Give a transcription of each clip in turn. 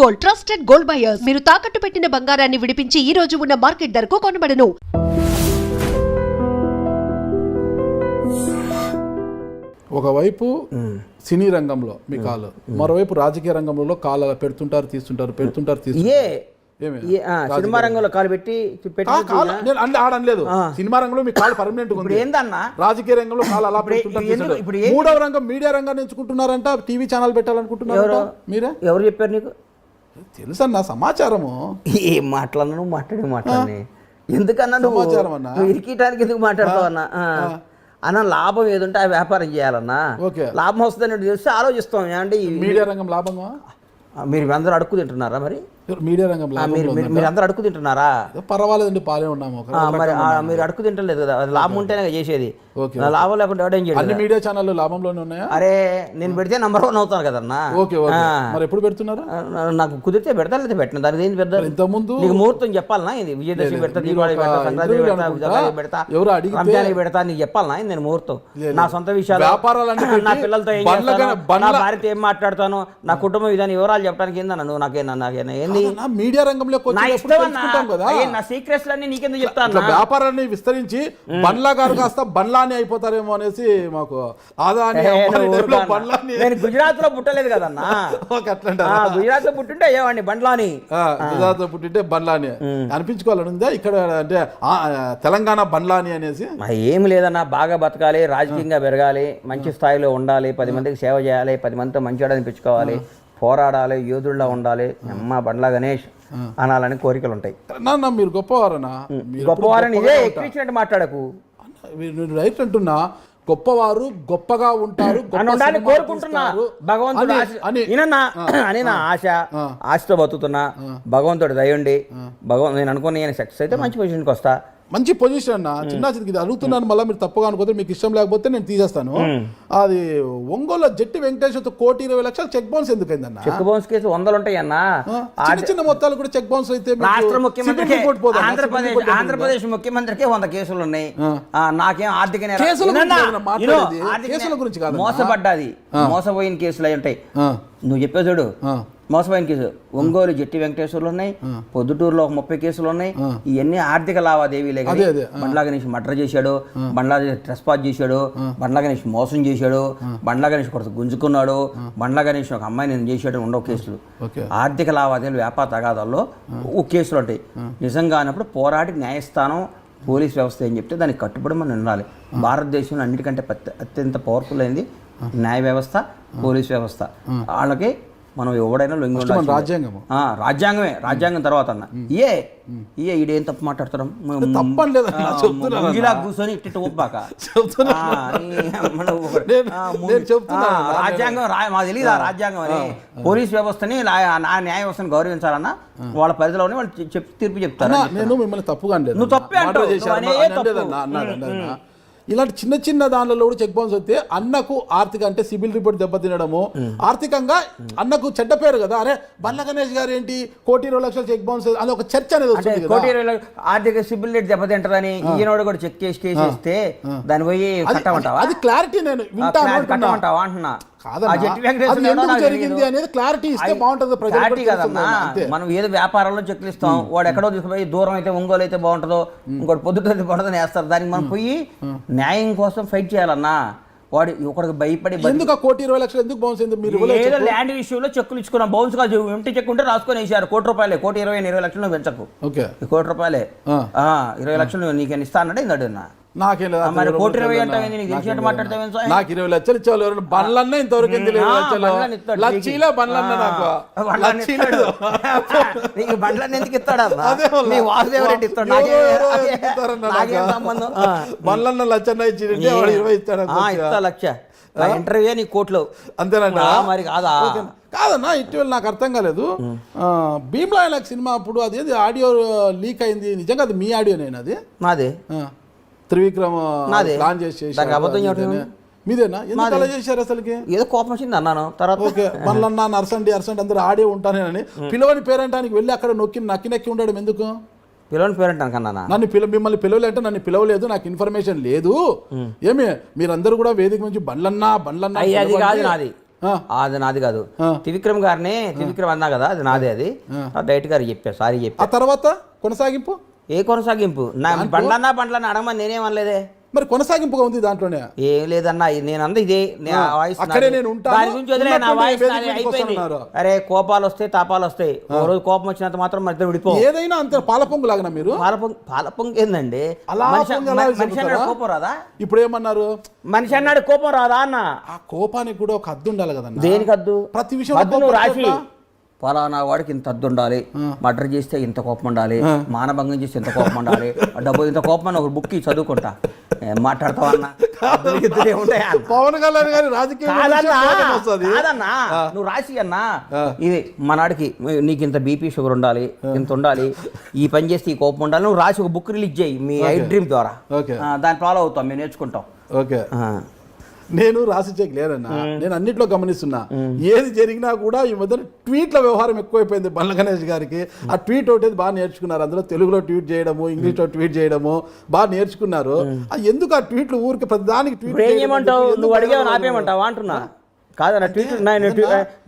Gold trusted gold buyers మీరు తాకట్టు పెట్టిన బంగారాన్ని విడిపించి ఈ రోజు ఉన్న మార్కెట్ ధరకు కొనబడను. ఒకవైపు సినీ రంగంలో మీ కాలు మరోవైపు రాజకీయ రంగంలో కాలు పెడుతుంటారు తీస్తుంటారు పెడుతుంటారు తీస్తుంటారు. ఏమి? ఆ, సినిమా రంగంలో. కాలు పెట్టి పెట్టి ఆ, కాలు నేను అంటే ఆడనలేదు సినిమా రంగంలో మీ కాలు పర్మనెంట్ ఇప్పుడు ఉంది. ఏందన్నా? రాజకీయ రంగంలో కాలు అలా పెడుతుంటారు ఎందుకు- తీస్తుంటారు. ఇప్పుడు ఏ- మూడవ రంగం మీడియా రంగాన్ని ఎంచుకుంటున్నారంట టీవీ ఛానల్ పెట్టాలనుకుంటున్నారంట మీరే? ఎవరు చెప్పారు నీకు? తెలుసన్న సమాచారము? ఏం మాట్లాడినా మాట్లాడి మాట్లాడి ఎందుకన్నా నువ్వు? అన్నా. ఇరికియటానికి ఎందుకు మాట్లాడతావు అన్న. అన్న లాభం ఏదుంటే ఆ వ్యాపారం చేయాలన్నా. లాభం వస్తుందని తెలిస్తే ఆలోచిస్తాం. అంటే మీడియా రంగం లాభంగా ఆ, మీరు అందరూ అడుక్కు తింటున్నారా మరి? మీడియా రంగం లాభం మీరు మీరు- అందరూ అడుక్కు తింటున్నారా? పర్వాలేదండి పాలే ఉన్నాము. మరి మీరు అడుక్కు తింటలేదు కదా. లాభం ఉంటేనే చేసేది. నా లాభం లేకుండా ఎవడేం చేయడు అన్ని మీడియా ఛానళ్ళు లాభంలోనే ఉన్నాయా? అరే నేను పెడితే నంబర్ వన్ అవుతాను కదన్నా ఓకే ఓకే. ఆ. మరి ఎప్పుడు పెడుతున్నారు? నాకు కుదిరితే పెడతా లేదా పెట్టిన. దానికి ఏంది పెద్ద ఇంతకుముందు నీకు ముహూర్తం చెప్పాలనా? ఇది విజయదశమి పెడతా దీపావళి ఒక పెడతా సంక్రాంతి interview పెడతా అనుకుంటా. ఉగాది పెడతా ఎవరో అడిగితే- రంజానికి పెడతా నీకు చెప్పాలనా? ఇది నేను ముహూర్తం. నా సొంత విషయాలు. వ్యాపారాలన్నీ నా పెట్టి పిల్లలతో ఏం బండ్ల చేస్తాను? కన్నా- బండ్ల- నా భార్యతో ఏం మాట్లాడతాను? నా కుటుంబం ఇదని వివరాలు చెప్పడానికి ఏందన్నా నువ్వు? నాకేనా నాకేనా ఏంది? మీడియా రంగంలోకి నా వచ్చి ఇష్టం. తెలుసుకుంటాం కదా. నా సీక్రెట్స్ అన్ని నీకెందుకు చెప్తాను వ్యాపారాన్ని విస్తరించి బండ్లా గారు కాస్త బండ్లాని అయిపోతారేమో అనేసి మాకు ఆదాని నేను గుజరాత్లో పుట్టలేదు కదన్నా? గుజరాత్లో పుట్టుంటే అయ్యేవాడిని బండ్లాని. గుజరాత్లో పుట్టింటే బండ్లాని. అనిపించుకోవాలని ఉందా? ఇక్కడ అంటే ఆ, తెలంగాణ బండ్లాని అనేసి? ఏమి లేదన్నా బాగా బతకాలి రాజకీయంగా పెరగాలి మంచి స్థాయిలో ఉండాలి పది మందికి సేవ చేయాలి పది మందితో మంచివాడు అనిపించుకోవాలి పోరాడాలి యోధుల్లా ఉండాలి అమ్మ బండ్ల గణేష్ అనాలని కోరికలు ఉంటాయి నాన్న మీరు గొప్పవారనా? మీరు గొప్పవారని ఇదే ఎక్కించినట్టు మాట్లాడకు. మీరు రైట్ అంటున్నా గొప్పవారు గొప్పగా ఉంటారు గొప్ప అని ఉండాలని సినిమాలు కోరుకుంటున్నా. తీస్తారు. భగవంతుడు అని- నా ఆశ ఆశతో బతుకుతున్నా. భగవంతుడు దయండి భగవంతు నేను అనుకున్న ఈయన సక్సెస్ అయితే మంచి పొజిషన్కి వస్తా. మంచి పొజిషన్ అన్న. చిన్న చిన్నది ఇది అడుగుతున్నాను మళ్ళీ మీరు తప్పుగా అనుకోతే మీకు ఇష్టం లేకపోతే నేను తీసేస్తాను. అది ఒంగోలు జట్టి వెంకటేశ్వర్తో కోటి ఇరవై లక్షలు చెక్ బౌన్స్ ఎందుకైందన్న? చెక్ బౌన్స్ కేసు వందలు ఉంటాయన్నా ఆ, చిన్న చిన్న మొత్తాలు కూడా చెక్ బౌన్స్ అయితే రాష్ట్ర? సిబిల్ ఆంధ్రప్రదేశ్? ఆంధ్రప్రదేశ్ ముఖ్యమంత్రికి వంద కేసులు ఉన్నాయి. నాకేం ఆర్థిక కేసుల గురించి. మోసపడ్డాది. మోసపోయిన కేసులు అయి ఉంటాయి. నువ్వు చెప్పే చూడు. ఆ. మోసపోయిన కేసు ఒంగోలు జట్టి వెంకటేశ్వర్లు ఉన్నాయి పొద్దుటూరులో ఒక ముప్పై కేసులు ఉన్నాయి. ఇవన్నీ ఆర్థిక లావాదేవీలే కానీ బండ్లా గణేష్ మర్డర్ చేశాడు బండ్లా ట్రెస్పాస్ చేశాడు బండ్లా గణేష్ మోసం చేశాడు బండ్లా గణేష్ కొడుకు గుంజుకున్నాడు బండ్లా గణేష్ ఒక అమ్మాయి నేను చేశాడు ఉండవు కేసులు. ఆర్థిక లావాదేవీలు వ్యాపార తగాదాల్లో ఓ కేసులు ఉంటాయి. నిజంగా అన్నప్పుడు పోరాడి న్యాయస్థానం పోలీస్ వ్యవస్థ ఏం చెప్తే దానికి కట్టుబడి మనం ఉండాలి. భారతదేశంలో అన్నిటికంటే అత్యంత పవర్ఫుల్ అయింది న్యాయ వ్యవస్థ పోలీస్ వ్యవస్థ. వాళ్ళకి మనం ఎవడైనా లొంగి మన ఉండాల్సిందే. రాజ్యాంగము. రాజ్యాంగం తర్వాత అన్న. ఏ? ఏ ఈడేం తప్పు మాట్లాడతాం తప్పని లేదు అన్న, చెప్తున్నాను అన్న. ఇలా కూర్చొని ఇట్ట ఒప్పాక. రాజ్యాంగం. మాకు తెలియదు ఆ రాజ్యాంగం అని? పోలీస్ వ్యవస్థని న్యాయ వ్యవస్థని గౌరవించాలన్నా వాళ్ళ పరిధిలోనే వాళ్ళు చె- చెప్ తీర్పు చెప్తారు నేను మిమ్మల్ని తప్పుగా నువ్వు తప్పే అన్న. ఇలాంటి చిన్న చిన్న దానిలో కూడా చెక్ బౌన్స్ వస్తే అన్నకు ఆర్థిక అంటే సిబిల్ రిపోర్ట్ దెబ్బతినడము. ఆర్థికంగా అన్నకు చెడ్డ పేరు కదా. అరే బండ్ల గణేష్ గారు ఏంటి? కోటి ఇరవై లక్షల చెక్ బౌన్స్ అని ఒక చర్చ అనేది వస్తుంది కోటి ఇరవై ఆర్థిక సిబిల్ రేట్ దెబ్బతింటదని ఈయనోడు కూడా చెక్ చేసి కేసు ఇస్తే దాన్ని పోయి అది- అది క్లారిటీ నేను క్లారిటీ అంటున్నా. జరిగింది. అనేది క్లారిటీ ఇస్తే బాగుంటుంది క్లారిటీ అంతే. మనం ఏదో వ్యాపారంలో చెక్లు ఇస్తాం వాడు ఎక్కడో తీసుకుపోయి దూరం అయితే ఒంగోలు అయితే బాగుంటుందో ఇంకోటి పొద్దుట అయితే బాగుంటుందని వేస్తారు. దానికి మనం పోయి న్యాయం కోసం ఫైట్ చేయాలన్నా వాడు ఒకడికి భయపడి ఎందుకు కోటి ఇరవై లక్షలు ఎందుకు బౌన్స్ అయింది? మీరు ఏదో. ల్యాండ్ విషయంలో చెక్కులు ఇచ్చుకున్నాం. బౌన్స్ కాదు ఎంటి చెక్ ఉంటే రాసుకొని వేసారు కోటి రూపాయలే. కోటి ఇరవై ఇరవై లక్షలు పెంచకు. ఓకే. ఈ కోటి రూపాయలే. ఇరవై లక్షలు నీకు ఇస్తా అన్నాడు ఇందాడు నా నాకేం లేదు? నీకు ఇరవై లక్షలు ఇచ్చేవాళ్ళు ఎవరైనా బండ్లన్నా ఇంతవరకు ఎందుకు ఇరవై లక్షలు బండ్లన్న నీకు. ఎందుకు ఇస్తాడు? వాసుదేవ రెడ్డి ఇస్తాడు? సంబంధం. బండ్లన్న లచ్చన్న ఇచ్చింటే వాడు ఇరవై ఇస్తాడు ఇస్తా లక్ష ఇంటర్వ్యూ నీ కోట్లు. అంతేనంట ఆ, మరి కాదా. కాదన్నా ఇటీవల నాకు అర్థం కాలేదు. భీమ్లా సినిమా అప్పుడు అదేది ఆడియో లీక్ అయింది. నిజంగా అది మీ ఆడియో నేను అది? నాదే. త్రివిక్రమ్. ప్లాన్ చేసి? మీదేనా? ఎందుకు అలా చేశారు అసలుకి? ఏదో కోపం వచ్చింది అన్నాను. తర్వాత ఓకే. మళ్ళన్నా నర్సండి అర్సండి అందరూ ఆడే ఉంటానేనని పిలవని పేరంటానికి వెళ్ళి అక్కడ నొక్కి నక్కి నక్కి ఉండడం ఎందుకు? పిల్లలని పేరెంట్ అనుకన్నా నన్ను పిల మిమ్మల్ని పిలవలేంటే నన్ను పిలవలేదు నాకు ఇన్ఫర్మేషన్ లేదు. ఏమి? మీరందరూ కూడా వేదిక నుంచి బండ్లన్నా బండ్లన్నా అది. కాదు నాది. అది నాది కాదు. త్రివిక్రమ్ గారిని త్రివిక్రమ్ అన్నా కదా అది నాదే అది. డైరెక్ట్ గారు చెప్పా సారీ చెప్పా. ఆ తర్వాత కొనసాగింపు? ఏ కొనసాగింపు? నా బండ్లన్నా బండ్లన్నా అడగమని నేనేమనలేదే మరి కొనసాగింపుగా ఉంది దాంట్లోనే? ఏం లేదన్నా నేను అంద ఇదే వాయిస్ అక్కడే. నేను. దాని గురించి వదిలే నా వాయిస్ అయిపోయింది. అరే కోపాలు వస్తాయి తాపాలు వస్తాయి ఓ రోజు కోపం వచ్చినంత మాత్రం ఇద్దరు విడిపో. ఏదైనా అంత పాలపొంగు లాగనా మీరు? పాలపొంగు పాలపొంగు ఏందండి? మనిషి అన్నాడు? కోపం రాదా? ఇప్పుడు ఏమన్నారు మనిషి అన్నాడు కోపం రాదా అన్న? ఆ కోపానికి కూడా ఒక హద్దు ఉండాలి కదన్నా? దేనికి హద్దు? ప్రతి కోపం రాసి ఫలానా వాడికి ఇంత హద్దు ఉండాలి. మర్డర్ చేస్తే ఇంత కోపం ఉండాలి. మానభంగం చేస్తే ఇంత కోపం ఉండాలి. డబ్బు ఇంత కోపం అని ఒక బుక్ చదువుకుంటా. పవన్ కళ్యాణ్ గారి కాదన్నా నువ్వు రాసి అన్నా. ఇది మనాడికి నీకు ఇంత బీపీ షుగర్ ఉండాలి ఇంత ఉండాలి. ఈ పని చేస్తే ఈ కోపం ఉండాలి. నువ్వు రాసి ఒక బుక్ రిలీజ్ చేయి మీ ఐ డ్రీమ్ ద్వారా. దాన్ని ఫాలో అవుతాం మేము నేర్చుకుంటాం. ఓకే. నేను రాసి చెక్ లేదన్నా. నేను అన్నిట్లో గమనిస్తున్నా. ఏది జరిగినా కూడా ఈ మధ్య ట్వీట్ల వ్యవహారం ఎక్కువైపోయింది బండ్ల గణేష్ గారికి. ఆ ట్వీట్ ఒకటి బాగా నేర్చుకున్నారు. అందులో తెలుగులో ట్వీట్ చేయడము ఇంగ్లీష్లో ట్వీట్ చేయడము బాగా నేర్చుకున్నారు. ఎందుకు ఆ ట్వీట్లు ఊరికి ప్రతిదానికి ట్వీట్ అంటున్నా. కాదన్న ట్వీట్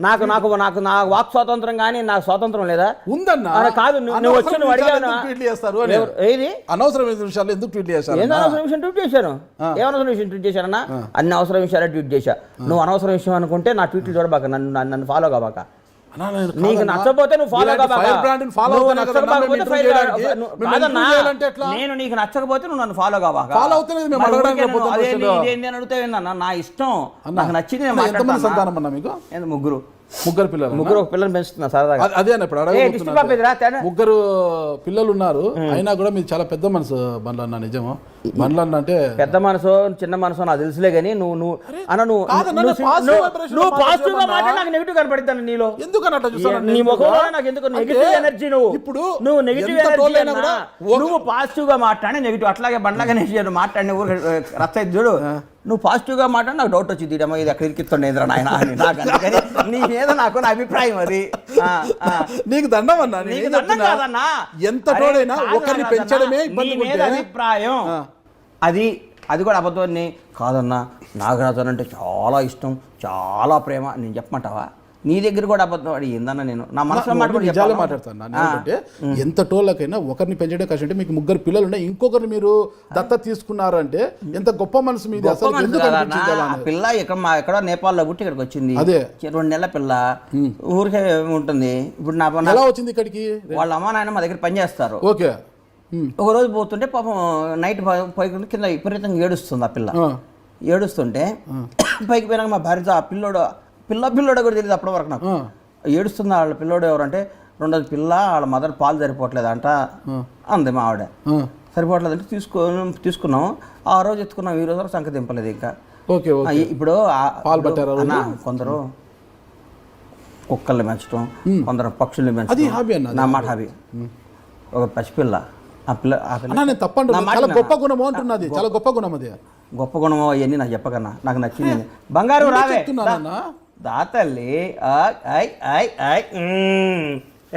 నాకు నాకు నాకు నా వాక్ స్వాతంత్రం కానీ నాకు స్వాతంత్రం లేదా? ఉందన్నా? కాదు, నువ్వు- వచ్చి నువ్వు అనవసరమైన అడిగావు విషయాలు నా- ఎందుకు ట్వీట్లు చేస్తారు అని? ఎవరు- ఏది? అనవసరమైన విషయాలు ఎందుకు ట్వీట్లు చేస్తారు ఏందో అనవసరం విషయం ట్వీట్ చేశాను ఏమనవసరం విషయం ట్వీట్ చేశానన్నా అన్ని అవసరం విషయాలే ట్వీట్ చేశా. నువ్వు అనవసరం విషయం అనుకుంటే నా ట్వీట్లు చూడబాక నన్ను నన్ను- ఫాలో కాబాక. నీకు. నచ్చకపోతే నువ్వు ఫాలో? నేను నీకు నచ్చకపోతే నువ్వు నన్ను ఫాలో మేము మరి అడగడానికి నా ఇష్టం. నాకు నచ్చింది నేను ముగ్గురు? ముగ్గురు పిల్లలు ముగ్గురు ఒక పిల్లలు పెంచుతున్నా సరదాగా. అదే అన్న ఇప్పుడు ముగ్గురు పిల్లలు ఉన్నారు. అయినా కూడా మీరు చాలా పెద్ద మనసు బండ్లు అన్న నిజము? బండ్లు అన్న అంటే పెద్ద మనసు చిన్న మనసు నాకు తెలుసులే కానీ నువ్వు నువ్వు అన్న నువ్వు నువ్వు పాజిటివ్గా. మాట్లాడి నాకు నెగిటివ్ కనపడిద్దాను నీలో? చూస్తాను నీ ముఖంలో నాకు ఎందుకు నెగిటివ్ ఎనర్జీ నువ్వు? ఇప్పుడు నువ్వు నెగిటివ్ ఎనర్జీ నువ్వు పాజిటివ్గా మాట్లాడి నెగిటివ్ అట్లాగే బండ్లాగా నేను మాట్లాడిన ఊరు రచ్చ చూడు. నువ్వు పాజిటివ్గా మాట్లాడి నాకు డౌట్ వచ్చింది. ఇడమ్మ ఇది ఎక్కడ ఇరికిస్తుండేంద్ర నాయన అని. నాకు అందుకని నీ మీద నాకు నా అభిప్రాయం అది. నీకు దండం అన్నా నేను నీకు దండం? కాదన్నా. ఎంత తోడైనా ఒకరిని. పెంచడమే అభిప్రాయం. అది అది కూడా అబద్ధం కాదన్నా నాగరాజన్ అంటే చాలా ఇష్టం చాలా ప్రేమ. నేను చెప్పమంటావా? నీ దగ్గర కూడా అబద్ధం అడి ఏందన్నా నేను? నా మనసులో మాట కూడా నిజాలే చెప్పాలా? మాట్లాడతాను ఏంటంటే ఎంత టోళ్ళకైనా ఒకరిని పెంచడం కష్టం. అంటే మీకు ముగ్గురు పిల్లలు ఉన్నాయి ఇంకొకరిని మీరు దత్త తీసుకున్నారు అంటే ఎంత గొప్ప మనసు మీది? పిల్ల ఇక్కడ మా ఎక్కడో నేపాల్లో పుట్టి ఇక్కడికి వచ్చింది. అదే. రెండు నెలల పిల్ల. ఊరికే ఉంటుంది. ఇప్పుడు నా ఎలా వచ్చింది ఇక్కడికి? వాళ్ళ అమ్మ నాయన మా దగ్గర పని చేస్తారు ఓకే. ఒక రోజు పోతుంటే పాపం నైట్ పైకి కింద విపరీతంగా ఏడుస్తుంది ఆ పిల్ల. ఏడుస్తుంటే పైకి పోయినాక మా భార్యతో ఆ పిల్లోడు పిల్ల పిల్లోడు కూడా తెలియదు అప్పటి వరకు నాకు. ఆ. ఏడుస్తుంది వాళ్ళ పిల్లోడు ఎవరంటే రెండోది పిల్ల వాళ్ళ మదర్ పాలు సరిపోవట్లేదు అంట అంది మా ఆవిడ. ఆ. సరిపోవట్లేదు అంటే తీసుకో తీసుకున్నాం. ఆ రోజు ఎత్తుకున్నాం ఈ రోజు వరకు సంఖ్య దింపలేదు ఇంకా. ఓకే ఇప్పుడు కొందరు కుక్కల్ని పెంచడం కొందరు పక్షుల్ని పెంచడం నా మాట హాబీ. ఒక పసిపిల్ల ఆ పిల్ల ఆ తప్పండి చాలా? గొప్ప గుణము అంటున్నది చాలా గొప్ప గుణం అది. గొప్ప గుణమో అవన్నీ నాకు చెప్పకన్నా నాకు నచ్చింది. బంగారు రావే? దా తల్లి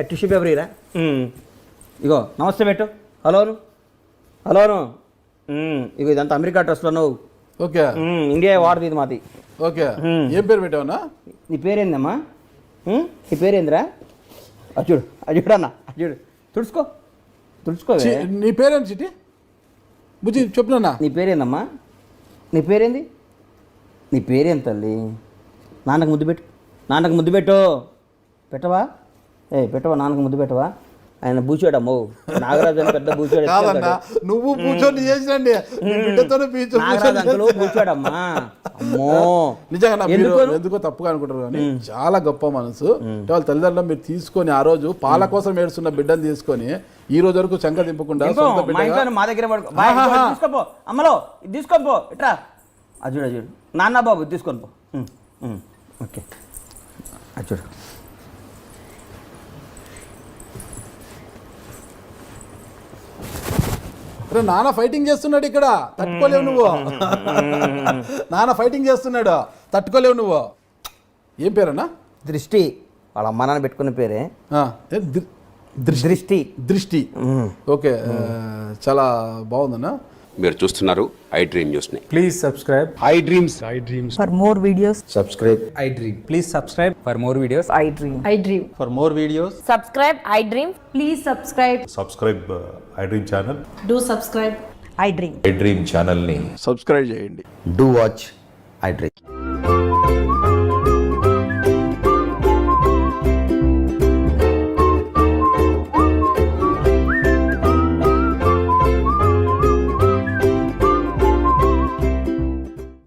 టిష్యూ పేపర్ ఇరా. ఇగో నమస్తే పెట్టు హలోను హలోను. ఇగో ఇదంతా అమెరికా డ్రెస్లో నువ్వు ఓకే. ఇండియా వాడదు ఇది మాది ఓకే ఏం పేరు పెట్టావన్నా నీ పేరేందమ్మా మ్మ్? నీ పేరేందిరా అచ్చుడు అచ్చుడు అన్న అచ్చుడు తుడుచుకో తుడుచుకోవే చి- నీ పేరేంటి చిటి బుజ్జి చెప్పునన్నా నీ పేరేందమ్మా నీ పేరేంది నీ పేరేం తల్లి నాన్నకు ముద్దు పెట్టు. నాన్నకు ముద్దు పెట్టు. పెట్టవా? ఏ పెట్టవా? నాన్నకు ముద్దు పెట్టవా? ఆయన బూచాడమ్మో నాగరాజు పెద్ద బూచాడు నువ్వు కూర్చొని చేసినండి నాగరాజు అంకులు బూచాడమ్మా. అమ్మో. నిజంగా ఎందుకు? తప్పుగా అనుకుంటారు కానీ చాలా గొప్ప మనసు. వాళ్ళ తల్లిదండ్రులు మీరు తీసుకొని ఆ రోజు పాల కోసం ఏడుస్తున్న బిడ్డను తీసుకొని ఈ రోజు వరకు చంక దింపకుండా మా దగ్గర తీసుకోపో అమ్మలో తీసుకోపో ఇట్రా. అజుడు అజుడు నాన్న బాబు తీసుకొని పో. ఓకే. అజుడు అరే నాన్న ఫైటింగ్ చేస్తున్నాడు ఇక్కడ. తట్టుకోలేవు నువ్వు. నాన్న ఫైటింగ్ చేస్తున్నాడు. తట్టుకోలేవు నువ్వు. ఏం పేరన్నా? దృష్టి. వాళ్ళ అమ్మ నాన్న పెట్టుకున్న పేరే. ఆ, ఏ, దృ- దృష్టి. దృష్టి. ఓకే చాలా బాగుందన్నా. మీరు చూస్తున్నారు ఐ డ్రీమ్ న్యూస్ని please subscribe I dreams. I dreams. For more videos subscribe. I dream. Please subscribe for more videos I dream I dream for more videos subscribe I dream please subscribe subscribe I dream channel do subscribe I dream I dream ఛానల్ని subscribe చేయండి. Do watch I dream